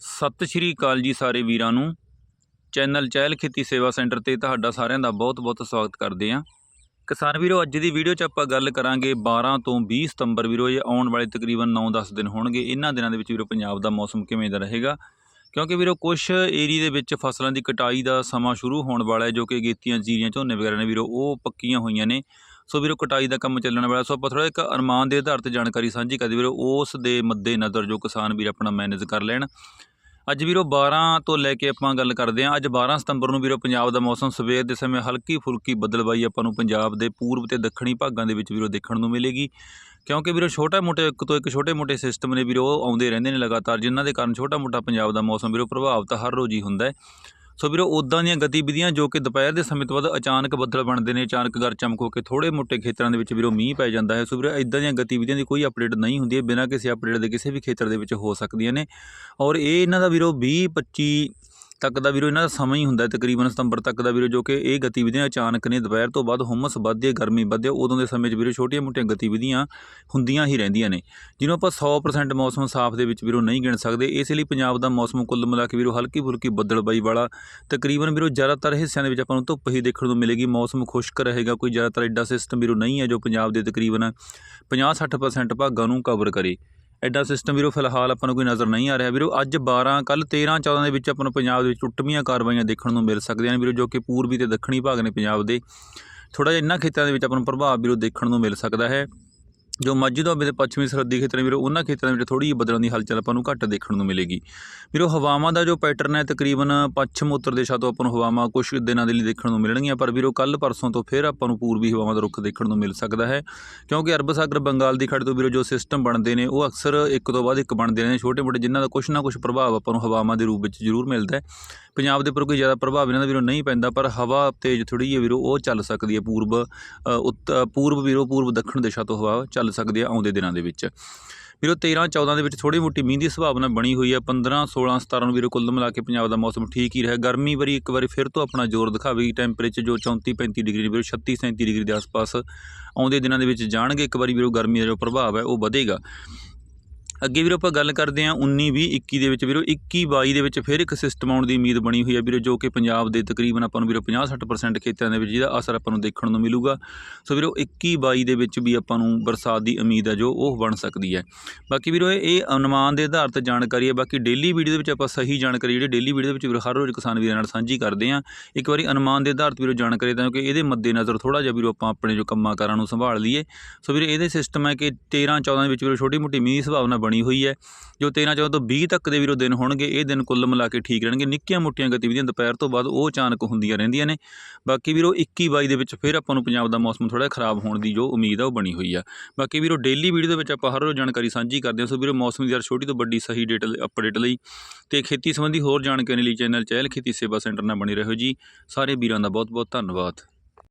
ਸਤਿ ਸ਼੍ਰੀ ਅਕਾਲ ਜੀ ਸਾਰੇ ਵੀਰਾਂ ਨੂੰ। ਚੈਨਲ ਚਹਿਲ ਖੇਤੀ ਸੇਵਾ ਸੈਂਟਰ ਤੇ ਤੁਹਾਡਾ ਸਾਰਿਆਂ ਦਾ ਬਹੁਤ-ਬਹੁਤ ਸਵਾਗਤ ਕਰਦੇ ਆਂ ਕਿਸਾਨ ਵੀਰੋ, ਅੱਜ ਦੀ ਵੀਡੀਓ 'ਚ ਆਪਾਂ ਗੱਲ ਕਰਾਂਗੇ 12 ਤੋਂ 20 ਸਤੰਬਰ ਵੀਰੋ, ਇਹ ਆਉਣ ਵਾਲੇ ਤਕਰੀਬਨ 9-10 ਦਿਨ ਹੋਣਗੇ। ਇਹਨਾਂ ਦਿਨਾਂ ਦੇ ਵਿੱਚ ਵੀਰੋ, ਪੰਜਾਬ ਦਾ ਮੌਸਮ ਕਿਵੇਂ ਦਾ ਰਹੇਗਾ? ਕਿਉਂਕਿ ਵੀਰੋ ਕੁਝ ਏਰੀਏ ਦੇ ਵਿੱਚ ਫਸਲਾਂ ਦੀ ਕਟਾਈ ਦਾ ਸਮਾਂ ਸ਼ੁਰੂ ਹੋਣ ਵਾਲਾ ਹੈ, ਜੋ ਕਿ ਗੇਤੀਆਂ, ਜੀਰੀਆਂ, ਝੋਨੇ ਵਗੈਰਾ ਨੇ ਵੀਰੋ, ਉਹ ਪੱਕੀਆਂ ਹੋਈਆਂ ਨੇ। ਸੋ ਵੀਰੋ, ਕਟਾਈ ਦਾ ਕੰਮ ਚੱਲਣ ਵਾਲਾ। ਸੋ ਆਪਾਂ ਥੋੜਾ ਇੱਕ ਅਰਮਾਨ ਦੇ ਆਧਾਰ ਤੇ ਜਾਣਕਾਰੀ ਸਾਂਝੀ ਕਰਦੇ ਵੀਰੋ, ਉਸ ਦੇ ਮੱਦੇ ਨਜ਼ਰ ਜੋ ਕਿਸਾਨ ਵੀਰ ਆਪਣਾ ਮੈਨੇਜ ਕਰ ਲੈਣ। ਅੱਜ ਵੀਰੋ 12 ਤੋਂ ਲੈ ਕੇ ਆਪਾਂ ਗੱਲ ਕਰਦੇ ਹਾਂ। ਅੱਜ 12 ਸਤੰਬਰ ਨੂੰ ਵੀਰੋ ਪੰਜਾਬ ਦਾ ਮੌਸਮ ਸਵੇਰ ਦੇ ਸਮੇਂ ਹਲਕੀ ਫੁਲਕੀ ਬਦਲਵਾਈ ਆਪਾਂ ਨੂੰ ਪੰਜਾਬ ਦੇ ਪੂਰਬ ਤੇ ਦੱਖਣੀ ਭਾਗਾਂ ਦੇ ਵਿੱਚ ਵੀਰੋ ਦੇਖਣ ਨੂੰ ਮਿਲੇਗੀ। ਕਿਉਂਕਿ ਵੀਰੋ ਛੋਟਾ ਮੋਟੇ ਇੱਕ ਤੋਂ ਇੱਕ ਛੋਟੇ ਮੋਟੇ ਸਿਸਟਮ ਨੇ ਵੀਰੋ ਆਉਂਦੇ ਰਹਿੰਦੇ ਨੇ ਲਗਾਤਾਰ, ਜਿਨ੍ਹਾਂ ਦੇ ਕਾਰਨ ਛੋਟਾ ਮੋਟਾ ਪੰਜਾਬ ਦਾ ਮੌਸਮ ਵੀਰੋ ਪ੍ਰਭਾਵਿਤ ਹਰ ਰੋਜ਼ ਹੀ ਹੁੰਦਾ ਹੈ। ਸੋ ਵੀਰੋ ਉਦਾਂ ਦੀਆਂ ਗਤੀਵਿਧੀਆਂ ਜੋ ਕਿ ਦੁਪਹਿਰ ਦੇ ਸਮੇਂ ਤੋਂ ਬਾਅਦ ਅਚਾਨਕ ਬੱਦਲ ਬਣਦੇ ਨੇ, ਅਚਾਨਕ ਗਰ ਚਮਕ ਹੋ ਕੇ ਥੋੜੇ ਮੋਟੇ ਖੇਤਰਾਂ ਦੇ ਵਿੱਚ ਵੀਰੋ ਮੀਂਹ ਪੈ ਜਾਂਦਾ ਹੈ। ਸੋ ਵੀਰੋ ਇਦਾਂ ਦੀਆਂ ਗਤੀਵਿਧੀਆਂ ਦੀ ਕੋਈ ਅਪਡੇਟ ਨਹੀਂ ਹੁੰਦੀ ਹੈ, ਬਿਨਾਂ ਕਿਸੇ ਅਪਡੇਟ ਦੇ ਕਿਸੇ ਵੀ ਖੇਤਰ ਦੇ ਵਿੱਚ ਹੋ ਸਕਦੀਆਂ ਨੇ। ਔਰ ਇਹ ਇਹਨਾਂ ਦਾ ਵੀਰੋ 20 25 ਤੱਕ ਦਾ ਵੀਰੋ, ਇਹਨਾਂ ਦਾ ਸਮਾਂ ਹੀ ਹੁੰਦਾ ਤਕਰੀਬਨ ਸਤੰਬਰ ਤੱਕ ਦਾ ਵੀਰੋ, ਜੋ ਕਿ ਇਹ ਗਤੀਵਿਧੀਆਂ ਅਚਾਨਕ ਨੇ, ਦੁਪਹਿਰ ਤੋਂ ਬਾਅਦ ਹੁਮਸ ਵੱਧਦੀ ਗਰਮੀ ਵੱਧਦੀ ਉਦੋਂ ਦੇ ਸਮੇਂ 'ਚ ਵੀਰੋ ਛੋਟੀਆਂ-ਮੋਟੀਆਂ ਗਤੀਵਿਧੀਆਂ ਹੁੰਦੀਆਂ ਹੀ ਰਹਿੰਦੀਆਂ ਨੇ। ਜਿਹਨੂੰ ਆਪਾਂ 100% ਮੌਸਮ ਸਾਫ਼ ਦੇ ਵਿੱਚ ਵੀਰੋ ਨਹੀਂ ਗਿਣ ਸਕਦੇ, ਇਸ ਲਈ ਪੰਜਾਬ ਦਾ ਮੌਸਮ ਕੁੱਲ ਮਿਲਾ ਕੇ ਵੀਰੋ ਹਲਕੀ ਫੁਲਕੀ ਬੱਦਲਬਾਈ ਵਾਲਾ, ਤਕਰੀਬਨ ਵੀਰੋ, ਜ਼ਿਆਦਾਤਰ ਹਿੱਸਿਆਂ ਦੇ ਵਿੱਚ ਆਪਾਂ ਨੂੰ ਧੁੱਪ ਹੀ ਦੇਖਣ ਨੂੰ ਮਿਲੇਗੀ, ਮੌਸਮ ਖੁਸ਼ਕ ਰਹੇਗਾ, ਕੋਈ ਜ਼ਿਆਦਾਤਰ ਐਡਾ ਸਿਸਟਮ ਵੀਰੋ ਨਹੀਂ ਹੈ ਜੋ ਪੰਜਾਬ ਦੇ ਤਕਰੀਬਨ 50-60% ਭਾਗਾਂ ਨੂੰ ਕਵਰ ਕਰੇ। ਐਡਾ ਸਿਸਟਮ ਵੀਰੋ ਫਿਲਹਾਲ ਆਪਾਂ ਨੂੰ ਕੋਈ ਨਜ਼ਰ ਨਹੀਂ ਆ ਰਿਹਾ। ਵੀਰੋ, ਅੱਜ 12 ਕੱਲ 13 14 ਦੇ ਵਿੱਚ ਆਪਾਂ ਨੂੰ ਪੰਜਾਬ ਦੇ ਵਿੱਚ ਟੁੱਟਵੀਆਂ ਕਾਰਵਾਈਆਂ ਦੇਖਣ ਨੂੰ ਮਿਲ ਸਕਦੀਆਂ ਨੇ ਵੀਰੋ, ਜੋ ਕਿ ਪੂਰਬੀ ਤੇ ਦੱਖਣੀ ਭਾਗ ਨੇ ਪੰਜਾਬ ਦੇ ਥੋੜਾ ਜਿਹਾ ਇਹਨਾਂ ਖੇਤਰਾਂ ਦੇ ਵਿੱਚ ਆਪਾਂ ਨੂੰ ਪ੍ਰਭਾਵ ਵੀਰੋ ਦੇਖਣ ਨੂੰ ਮਿਲ ਸਕਦਾ ਹੈ। ਜੋ ਮਾਝੀ ਦੁਆਬੇ ਦੇ ਪੱਛਮੀ ਸਰਹੱਦੀ ਖੇਤਰ ਵੀਰੋ, ਉਹਨਾਂ ਖੇਤਰਾਂ ਵਿੱਚ ਥੋੜੀ ਜਿਹੀ ਬਦਲਣ ਦੀ ਹਲਚਲ ਆਪਾਂ ਨੂੰ ਘੱਟ ਦੇਖਣ ਨੂੰ ਮਿਲੇਗੀ। ਵੀਰੋ, ਹਵਾਵਾਂ ਦਾ ਜੋ ਪੈਟਰਨ ਹੈ, ਤਕਰੀਬਨ ਪੱਛਮ ਉੱਤਰ ਦਿਸ਼ਾ ਤੋਂ ਆਪਾਂ ਨੂੰ ਹਵਾਵਾਂ ਕੁਝ ਦਿਨਾਂ ਦੇ ਲਈ ਦੇਖਣ ਨੂੰ ਮਿਲਣਗੀਆਂ, ਪਰ ਵੀਰੋ ਕੱਲ ਪਰਸੋਂ ਤੋਂ ਫਿਰ ਆਪਾਂ ਨੂੰ ਪੂਰਬੀ ਹਵਾਵਾਂ ਦਾ ਰੁੱਖ ਦੇਖਣ ਨੂੰ ਮਿਲ ਸਕਦਾ ਹੈ। ਕਿਉਂਕਿ ਅਰਬ ਸਾਗਰ, ਬੰਗਾਲ ਦੀ ਖਾੜੀ ਤੋਂ ਵੀਰੋ, ਜੋ ਸਿਸਟਮ ਬਣਦੇ ਨੇ, ਉਹ ਅਕਸਰ ਇੱਕ ਤੋਂ ਬਾਅਦ ਇੱਕ ਬਣਦੇ ਨੇ। ਛੋਟੇ ਮੋਟੇ ਜਿਨ੍ਹਾਂ ਦਾ ਕੁਝ ਨਾ ਕੁਝ ਪ੍ਰਭਾਵ ਆਪਾਂ ਨੂੰ ਹਵਾਵਾਂ ਦੇ ਰੂਪ ਵਿੱਚ ਜ਼ਰੂਰ ਮਿਲਦਾ ਹੈ। ਪੰਜਾਬ ਦੇ ਉੱਪਰ ਕੋਈ ਜ਼ਿਆਦਾ ਪ੍ਰਭਾਵ ਇਹਨਾਂ ਦਾ ਵੀਰੋ ਨਹੀਂ ਪੈਂਦਾ, ਪਰ ਹਵਾ ਤੇਜ਼ ਥੋੜੀ ਜਿਹੀ ਵੀਰੋ, ਉਹ ਚੱਲ ਸਕਦੀ ਹੈ ਪੂਰਬ ਉੱਤ, ਪੂਰਬ ਵੀਰੋ, ਪੂਰਬ ਦੱਖਣ ਦਿਸ਼ਾ ਤੋਂ ਹਵਾ ਚੱਲ ਸਕਦੀ ਹੈ ਆਉਂਦੇ ਦਿਨਾਂ ਦੇ ਵਿੱਚ। ਵੀਰੋ 13 14 ਦੇ ਵਿੱਚ ਥੋੜੀ ਮੋਟੀ ਮੀਂਹ ਦੀ ਸੰਭਾਵਨਾ ਬਣੀ ਹੋਈ ਹੈ 15 16 17 ਨੂੰ ਵੀਰੋ, ਕੁੱਲ ਮਿਲਾ ਕੇ ਪੰਜਾਬ ਦਾ ਮੌਸਮ ਠੀਕ ਹੀ ਰਿਹਾ। ਗਰਮੀ ਵਾਰੀ ਇੱਕ ਵਾਰੀ ਫਿਰ ਤੋਂ ਆਪਣਾ ਜ਼ੋਰ ਦਿਖਾਵੇਗੀ ਟੈਂਪਰੇਚਰ ਜੋ 34 35 ਡਿਗਰੀ ਵੀਰੋ 36 37 ਡਿਗਰੀ ਦੇ ਆਸ-ਪਾਸ ਆਉਂਦੇ ਦਿਨਾਂ ਦੇ ਵਿੱਚ ਜਾਣਗੇ। ਇੱਕ ਵਾਰੀ ਵੀਰੋ, ਗਰਮੀ ਦਾ ਜੋ ਪ੍ਰਭਾਵ ਹੈ ਉਹ ਵਧੇਗਾ। ਅੱਗੇ ਵੀਰੋ ਆਪਾਂ ਗੱਲ ਕਰਦੇ ਹਾਂ 19 20 21 ਦੇ ਵਿੱਚ ਵੀਰੋ 21 22 ਦੇ ਵਿੱਚ ਫਿਰ ਇੱਕ ਸਿਸਟਮ ਆਉਣ ਦੀ ਉਮੀਦ ਬਣੀ ਹੋਈ ਹੈ ਵੀਰੋ, ਜੋ ਕਿ ਪੰਜਾਬ ਦੇ ਤਕਰੀਬਨ ਆਪਾਂ ਨੂੰ ਵੀਰੋ 50 60% ਖੇਤਰਾਂ ਦੇ ਵਿੱਚ ਜਿਹਦਾ ਅਸਰ ਆਪਾਂ ਨੂੰ ਦੇਖਣ ਨੂੰ ਮਿਲੂਗਾ। ਸੋ ਵੀਰੋ 21 22 ਦੇ ਵਿੱਚ ਵੀ ਆਪਾਂ ਨੂੰ ਬਰਸਾਤ ਦੀ ਉਮੀਦ ਹੈ ਜੋ ਉਹ ਬਣ ਸਕਦੀ ਹੈ। ਬਾਕੀ ਵੀਰੋ, ਇਹ ਇਹ ਅਨੁਮਾਨ ਦੇ ਆਧਾਰ ਤੇ ਜਾਣਕਾਰੀ ਹੈ। ਬਾਕੀ ਡੇਲੀ ਵੀਡੀਓ ਦੇ ਵਿੱਚ ਆਪਾਂ ਸਹੀ ਜਾਣਕਾਰੀ ਜਿਹੜੀ ਡੇਲੀ ਵੀਡੀਓ ਦੇ ਵਿੱਚ ਵੀਰੋ ਹਰ ਰੋਜ਼ ਕਿਸਾਨ ਵੀਰਾਂ ਨਾਲ ਸਾਂਝੀ ਕਰਦੇ ਹਾਂ। ਇੱਕ ਵਾਰੀ ਅਨੁਮਾਨ ਦੇ ਆਧਾਰ ਤੇ ਵੀਰੋ ਜਾਣਕਾਰੀ ਤਾਂ ਕਿ ਇਹਦੇ ਮੱਦੇ ਨਜ਼ਰ ਥੋੜਾ ਜਿਹਾ ਵੀਰੋ ਆਪਾਂ ਆਪਣੇ ਜੋ ਕੰਮਾਂ ਕਾਰਾਂ ਨੂੰ ਸੰਭਾਲ ਲਈਏ। ਸੋ ਵੀਰੇ, ਇਹਦੇ ਸਿਸਟਮ ਹੈ ਕਿ 13 14 ਦੇ ਵਿੱਚ ਵੀਰੋ ਛੋਟੀ ਮੋਟੀ ਮੀਂਹ ਦੀ ਸੰਭਾਵਨਾ ਬਣੀ ਹੋਈ ਹੈ। ਜੋ 13 14 ਤੋਂ 20 ਤੱਕ ਦੇ ਵੀਰੋ ਦਿਨ ਹੋਣਗੇ, ਇਹ ਦਿਨ ਕੁੱਲ ਮਿਲਾ ਕੇ ਠੀਕ ਰਹਿਣਗੇ। ਨਿੱਕੀਆਂ ਮੋਟੀਆਂ ਗਤੀਵਿਧੀਆਂ ਦੁਪਹਿਰ ਤੋਂ ਬਾਅਦ ਉਹ ਅਚਾਨਕ ਹੁੰਦੀਆਂ ਰਹਿੰਦੀਆਂ ਨੇ। ਬਾਕੀ ਵੀਰੋ 21 22 ਦੇ ਵਿੱਚ ਫਿਰ ਆਪਾਂ ਨੂੰ ਪੰਜਾਬ ਦਾ ਮੌਸਮ ਥੋੜਾ ਖਰਾਬ ਹੋਣ ਦੀ ਜੋ ਉਮੀਦ ਆ, ਉਹ ਬਣੀ ਹੋਈ ਆ। ਬਾਕੀ ਵੀਰੋ ਡੇਲੀ ਵੀਡੀਓ ਦੇ ਵਿੱਚ ਆਪਾਂ ਹਰ ਰੋਜ਼ ਜਾਣਕਾਰੀ ਸਾਂਝੀ ਕਰਦੇ ਹਾਂ। ਸੋ ਵੀਰੋ, ਮੌਸਮ ਦੀ ਯਾਰ ਛੋਟੀ ਤੋਂ ਵੱਡੀ, ਸਹੀ ਡੇਟ ਅਪਡੇਟ ਲਈ। ਤੇ ਖੇਤੀ ਸੰਬੰਧੀ ਹੋਰ ਜਾਣਕਾਰੀ ਲਈ ਚੈਨਲ ਚਹਿਲ ਖੇਤੀ ਸੇਵਾ ਸੈਂਟਰ ਨਾਲ ਬਣੇ ਰਹੋ ਜੀ। ਸਾਰੇ ਵੀਰਾਂ ਦਾ ਬਹੁਤ ਬਹੁਤ ਧੰਨਵਾਦ।